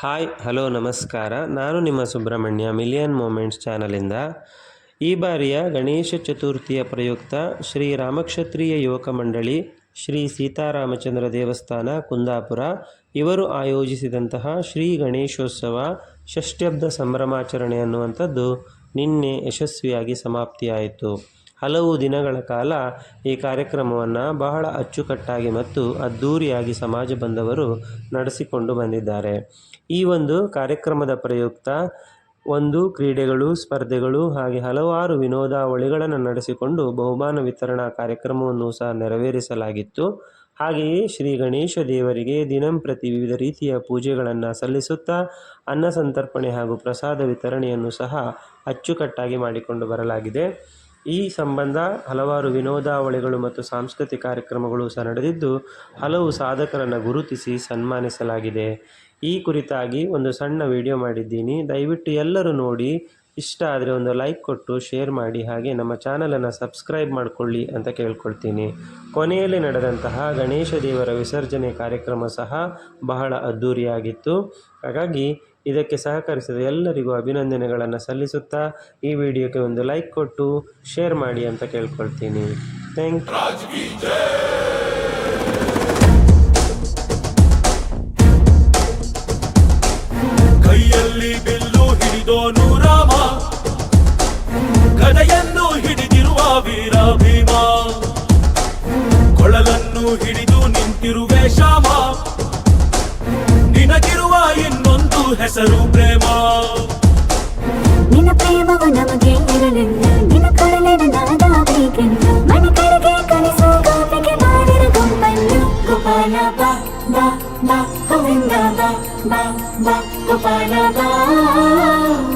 Hi, hello, ನಮಸ್ಕಾರ. ನಾನು ನಿಮ್ಮ ಸುಬ್ರಹ್ಮಣ್ಯ, ಮಿಲಿಯನ್ ಮೂಮೆಂಟ್ಸ್ ಚಾನಲಿಂದ. ಈ ಬಾರಿಯ ಗಣೇಶ ಚತುರ್ಥಿಯ ಪ್ರಯುಕ್ತ ಶ್ರೀ ರಾಮಕ್ಷತ್ರಿಯ ಯುವಕ ಮಂಡಳಿ, ಶ್ರೀ ಸೀತಾರಾಮಚಂದ್ರ ದೇವಸ್ಥಾನ, ಕುಂದಾಪುರ, ಇವರು ಆಯೋಜಿಸಿದಂತಹ ಶ್ರೀ ಗಣೇಶೋತ್ಸವ ಷಷ್ಟ್ಯಬ್ಧ ಸಂಭ್ರಮಾಚರಣೆ ಅನ್ನುವಂಥದ್ದು ನಿನ್ನೆ ಯಶಸ್ವಿಯಾಗಿ ಸಮಾಪ್ತಿಯಾಯಿತು. ಹಲವು ದಿನಗಳ ಕಾಲ ಈ ಕಾರ್ಯಕ್ರಮವನ್ನು ಬಹಳ ಅಚ್ಚುಕಟ್ಟಾಗಿ ಮತ್ತು ಅದ್ಧೂರಿಯಾಗಿ ಸಮಾಜ ಬಂದವರು ನಡೆಸಿಕೊಂಡು ಬಂದಿದ್ದಾರೆ. ಈ ಒಂದು ಕಾರ್ಯಕ್ರಮದ ಪ್ರಯುಕ್ತ ಒಂದು ಕ್ರೀಡೆಗಳು, ಸ್ಪರ್ಧೆಗಳು ಹಾಗೆ ಹಲವಾರು ವಿನೋದಾವಳಿಗಳನ್ನು ನಡೆಸಿಕೊಂಡು ಬಹುಮಾನ ವಿತರಣಾ ಕಾರ್ಯಕ್ರಮವನ್ನು ಸಹ ನೆರವೇರಿಸಲಾಗಿತ್ತು. ಹಾಗೆಯೇ ಶ್ರೀ ಗಣೇಶ ದೇವರಿಗೆ ದಿನಂಪ್ರತಿ ವಿವಿಧ ರೀತಿಯ ಪೂಜೆಗಳನ್ನು ಸಲ್ಲಿಸುತ್ತಾ ಅನ್ನ ಸಂತರ್ಪಣೆ ಹಾಗೂ ಪ್ರಸಾದ ವಿತರಣೆಯನ್ನು ಸಹ ಅಚ್ಚುಕಟ್ಟಾಗಿ ಮಾಡಿಕೊಂಡು ಬರಲಾಗಿದೆ. ಈ ಸಂಬಂಧ ಹಲವಾರು ವಿನೋದಾವಳಿಗಳು ಮತ್ತು ಸಾಂಸ್ಕೃತಿಕ ಕಾರ್ಯಕ್ರಮಗಳು ಸಹ ನಡೆದಿದ್ದು, ಹಲವು ಸಾಧಕರನ್ನು ಗುರುತಿಸಿ ಸನ್ಮಾನಿಸಲಾಗಿದೆ. ಈ ಕುರಿತಾಗಿ ಒಂದು ಸಣ್ಣ ವಿಡಿಯೋ ಮಾಡಿದ್ದೀನಿ. ದಯವಿಟ್ಟು ಎಲ್ಲರೂ ನೋಡಿ. ಇಷ್ಟ ಆದರೆ ಒಂದು ಲೈಕ್ ಕೊಟ್ಟು, ಶೇರ್ ಮಾಡಿ. ಹಾಗೆ ನಮ್ಮ ಚಾನಲನ್ನು ಸಬ್ಸ್ಕ್ರೈಬ್ ಮಾಡಿಕೊಳ್ಳಿ ಅಂತ ಕೇಳ್ಕೊಳ್ತೀನಿ. ಕೊನೆಯಲ್ಲಿ ನಡೆದಂತಹ ಗಣೇಶ ದೇವರ ವಿಸರ್ಜನೆ ಕಾರ್ಯಕ್ರಮ ಸಹ ಬಹಳ ಅದ್ಧೂರಿಯಾಗಿತ್ತು ಹಾಗಾಗಿ ಇದಕ್ಕೆ ಸಹಕರಿಸಿದ ಎಲ್ಲರಿಗೂ ಅಭಿನಂದನೆಗಳನ್ನು ಸಲ್ಲಿಸುತ್ತಾ ಈ ವಿಡಿಯೋಕ್ಕೆ ಒಂದು ಲೈಕ್ ಕೊಟ್ಟು ಶೇರ್ ಮಾಡಿ ಅಂತ ಕೇಳ್ಕೊಳ್ತೀನಿ. ಥ್ಯಾಂಕ್ ಕೈಯಲ್ಲಿ ಬಿಲ್ಲು ಹಿಡಿದೋನು ರಾಮ ಗದೆಯನ್ನು ಹಿಡಿದಿರುವ ವೀರ ಭೀಮ ಕೊಳಲನ್ನು ಹಿಡಿದು ನಿಂತಿರುವೆ ಶ್ಯಾಮ. ನಿನಗಿರುವ ಇನ್ನೊಂದು ಹೆಸರು ಪ್ರೇಮ ನಿನ್ನ ಪ್ರೇಮವು ನಮಗೆ ಇರಲಿಲ್ಲ ನಿನ್ನ ಕೊಡಲಿರುವುದಾಗಬೇಕೆಂದು ಮನೆ ಕಡೆಗೆ ಕಲಿಸುವ ಗೋಪಿಗೆ ಮಾಡಿರ ಗುಂಪನ್ನು ಗೋಪಾಲ ಬಾ ಬಾ ಬಾ ಗೋವಿಂದ ಬಾ ಬಾ ಬಾ ಗೋಪಾಲ ಬಾ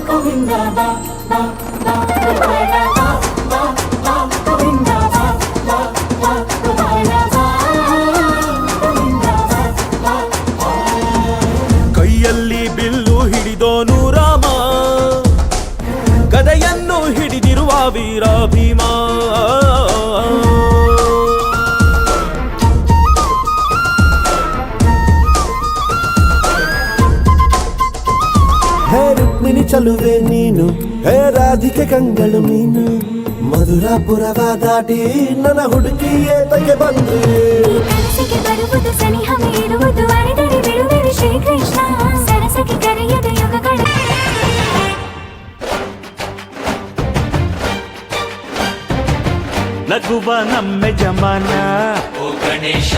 ಗೋವಿಂದ ಬಾ ಬಾ ಬಾ ಗೋಪಾಲ ಚಲುವೆ ನೀನು ಹೇ ರಾಧಿಕೆ ಕಂಗಳು ನೀನು ಮಧುರಾಪುರವ ದಾಟಿ ನನ್ನ ಹುಡುಕಿ ಏತಕ್ಕೆ ಬಂದು. ಬರುವುದು ಸನಿಹ ಮೀರುವುದು ಅರಿದರೆ ಬಿಡುವೆ ಶ್ರೀಕೃಷ್ಣ. ಸರಸಕ್ಕೆ ಕರೆಯದ ಯುಗಗಳ. ನಗುವ ನಮ್ಮ ಜಮಾನ ಓ ಗಣೇಶ.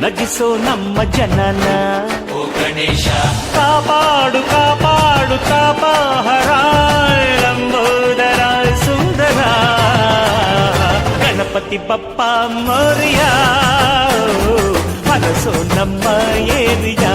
ನಗಿಸೋ ನಮ್ಮ ಜನನ. వెంకటేశ కాపాడు కాపాడు కాపాహరాయ్ లంబోదరాయ్ సుందరా. గణపతి పప్ప మరియా మనసు నమ్మ ఏరియా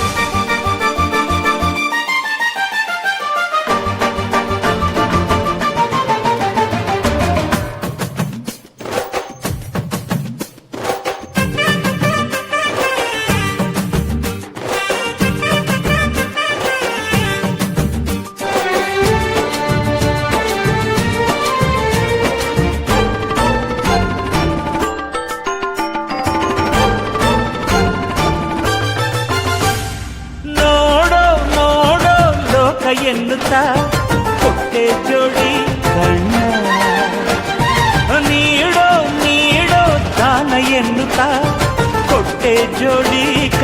ಕೊಟ್ಟೆ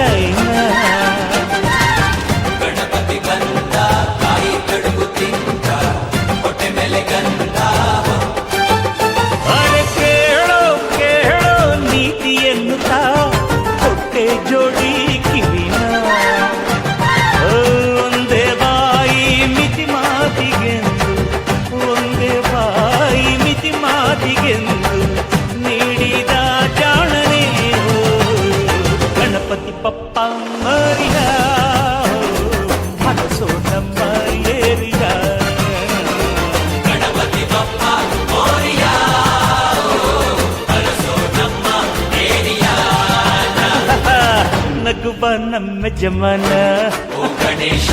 ನಗು ನಗುಬ ನಮ್ಮ ಜಮನ ಓ ಗಣೇಶ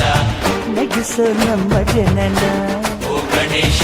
ನಗಿಸೋ ನಮ್ಮ ಜನನ ಓ ಗಣೇಶ